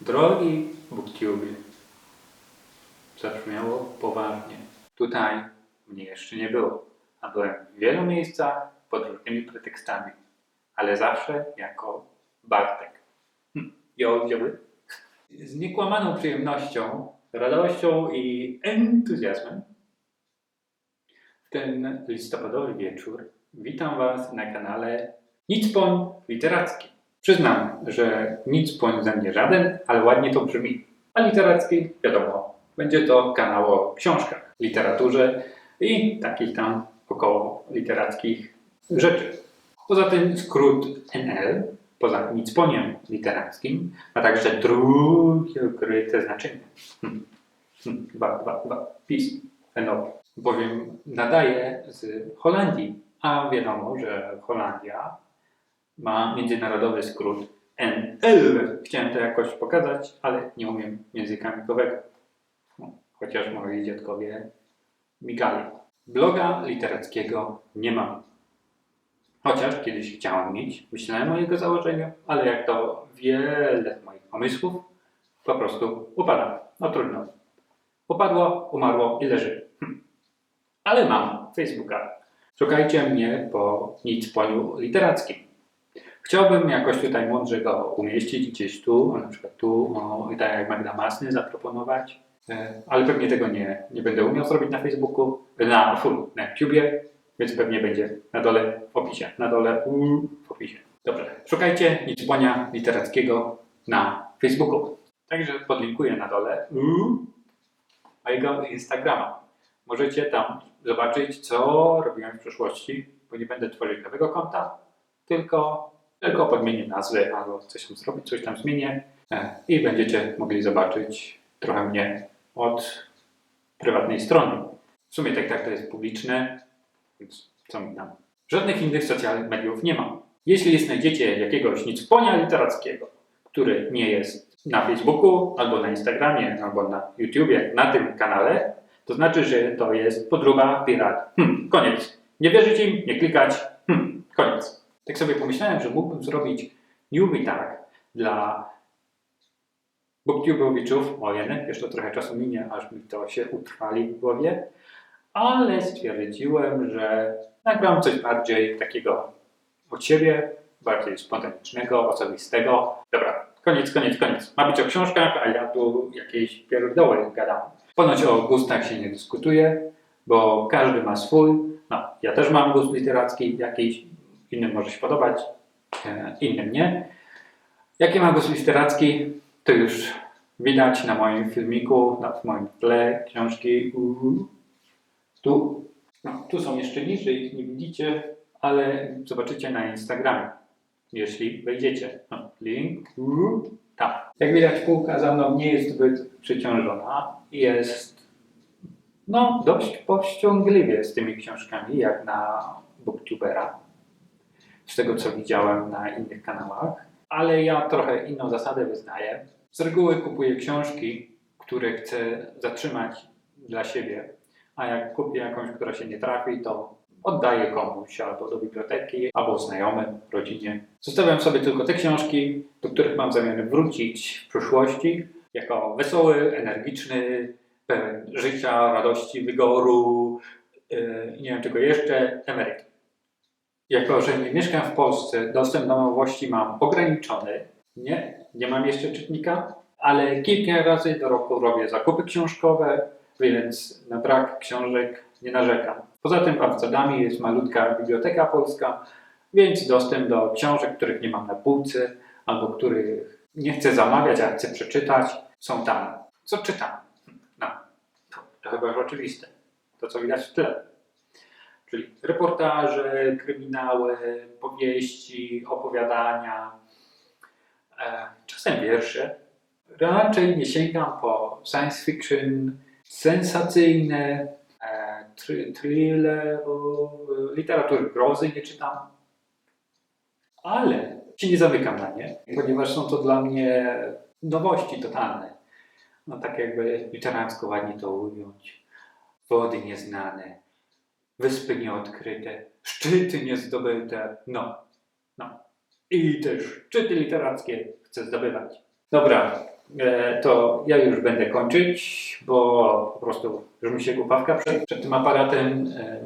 Drogi Booktube, zabrzmiało poważnie. Tutaj mnie jeszcze nie było, a byłem w wielu miejscach pod różnymi pretekstami, ale zawsze jako Bartek. Hm. Dzioły. Z niekłamaną przyjemnością, radością i entuzjazmem w ten listopadowy wieczór witam Was na kanale Nicpoń Literacki. Przyznam, że Nicpoń ze mnie żaden, ale ładnie to brzmi. A literacki, wiadomo, będzie to kanał o książkach, literaturze i takich tam około literackich rzeczy. Poza tym skrót NL, poza Nicponiem literackim, ma także drugie ukryte znaczenie. Hmm. Hmm. Dwa. PiS. NO. Bowiem nadaje z Holandii, a wiadomo, że Holandia ma międzynarodowy skrót NL. Chciałem to jakoś pokazać, ale nie umiem języka migowego. No, chociaż moi dziadkowie migali. Bloga literackiego nie mam. Chociaż kiedyś chciałem mieć, myślałem o jego założeniu, ale jak to wiele moich pomysłów, po prostu upada. No trudno. Upadło, umarło i leży. Hm. Ale mam Facebooka. Szukajcie mnie po nic polu literackim. Chciałbym jakoś tutaj mądrze go umieścić gdzieś tu, na przykład tu, o, i tak jak Magda Masny zaproponować, E, ale pewnie tego nie, nie będę umiał zrobić na Facebooku, na, fu, na YouTubie, więc pewnie będzie na dole w opisie, na dole w opisie. Dobrze, szukajcie Nicponia Literackiego na Facebooku. Także podlinkuję na dole mojego Instagrama. Możecie tam zobaczyć, co robiłem w przeszłości, bo nie będę tworzyć nowego konta, tylko, tylko podmienię nazwę albo coś tam zrobić, coś tam zmienię e, i będziecie mogli zobaczyć trochę mnie od prywatnej strony. W sumie tak, tak to jest publiczne, więc co mi tam. Żadnych innych socjalnych mediów nie mam. Jeśli znajdziecie jakiegoś nicponia literackiego, który nie jest na Facebooku, albo na Instagramie, albo na YouTubie, na tym kanale, to znaczy, że to jest podróba pirat. Hm, koniec. Nie wierzyć im, nie klikać. Tak sobie pomyślałem, że mógłbym zrobić newbie tak dla booktubeowiczów. O jeden, jeszcze trochę czasu minie, aż mi to się utrwali w głowie. Ale stwierdziłem, że nagram coś bardziej takiego od siebie, bardziej spontanicznego, osobistego. Dobra, koniec, koniec, koniec. Ma być o książkach, a ja tu jakieś pierdoły gadam. Ponoć o gustach się nie dyskutuje, bo każdy ma swój. No, ja też mam gust literacki jakiś, innym może się podobać, e, innym nie. Jaki mam gust literacki, to już widać na moim filmiku, na moim tle książki. Tu, no, tu są jeszcze niżej, ich nie widzicie, ale zobaczycie na Instagramie, jeśli wejdziecie. No, link, tam. Jak widać, półka za mną nie jest zbyt przeciążona. Jest no, dość powściągliwie z tymi książkami, jak na booktubera. Z tego, co widziałem na innych kanałach. Ale ja trochę inną zasadę wyznaję. Z reguły kupuję książki, które chcę zatrzymać dla siebie, a jak kupię jakąś, która się nie trafi, to oddaję komuś albo do biblioteki, albo znajomym, rodzinie. Zostawiam sobie tylko te książki, do których mam zamiar wrócić w przyszłości, jako wesoły, energiczny, pełen życia, radości, wygoru yy, nie wiem czego jeszcze, emeryt. Jako, że nie mieszkam w Polsce, dostęp do nowości mam ograniczony. Nie, nie mam jeszcze czytnika, ale kilka razy do roku robię zakupy książkowe, więc na brak książek nie narzekam. Poza tym Amsterdamie jest malutka biblioteka polska, więc dostęp do książek, których nie mam na półce, albo których nie chcę zamawiać, a chcę przeczytać, są tam. Co czytam? No, to, to chyba już oczywiste. To, co widać w tle. Czyli reportaże, kryminały, powieści, opowiadania, e, czasem wiersze. Raczej nie sięgam po science fiction, sensacyjne, e, thr- thriller, o, literatury grozy nie czytam. Ale się nie zamykam na nie, ponieważ są to dla mnie nowości totalne. No tak jakby literacko ładnie to ująć. Wody nieznane, wyspy nieodkryte, szczyty niezdobyte. No, no. I też szczyty literackie chcę zdobywać. Dobra, e, to ja już będę kończyć, bo po prostu już mi się głupawka przed, przed tym aparatem e,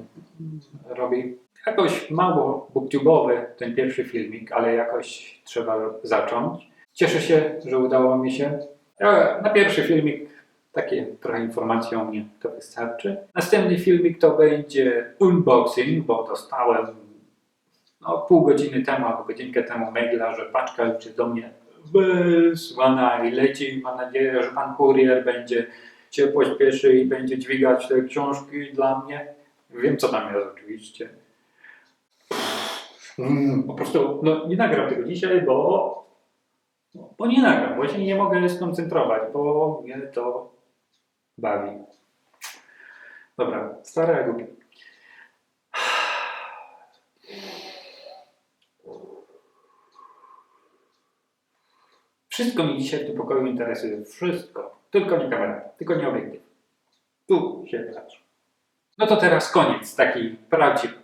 robi. Jakoś mało booktube'owy ten pierwszy filmik, ale jakoś trzeba zacząć. Cieszę się, że udało mi się. E, Na pierwszy filmik takie trochę informacji o mnie to wystarczy. Następny filmik to będzie unboxing, bo dostałem no, pół godziny temu albo godzinkę temu maila, że paczka jest do mnie wysłana i leci. Mam nadzieję, że pan kurier będzie się pośpieszy i będzie dźwigać te książki dla mnie. Wiem, co tam jest oczywiście. Mm, po prostu no, nie nagram tego dzisiaj, bo, bo nie nagram, bo się nie mogę skoncentrować, bo mnie to bawi. Dobra, głupie. Wszystko mi dzisiaj w tym pokoju interesuje. Wszystko. Tylko nie kamera, tylko nie obiektyw. Tu się patrz. No to teraz koniec, taki prawdziwy.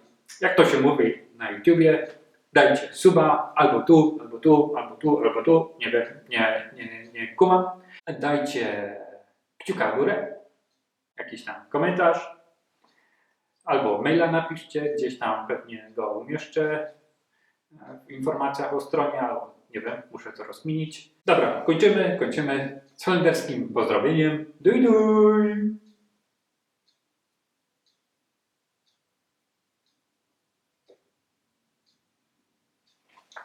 Jak to się mówi na YouTubie, dajcie suba albo tu, albo tu, albo tu, albo tu. Nie wiem, nie, nie, nie kumam. Dajcie kciuka w górę, jakiś tam komentarz, albo maila napiszcie, gdzieś tam pewnie go umieszczę w informacjach o stronie, albo nie wiem, muszę to rozkminić. Dobra, kończymy, kończymy z holenderskim pozdrowieniem. Duj, duj!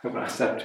Dobra, starczy.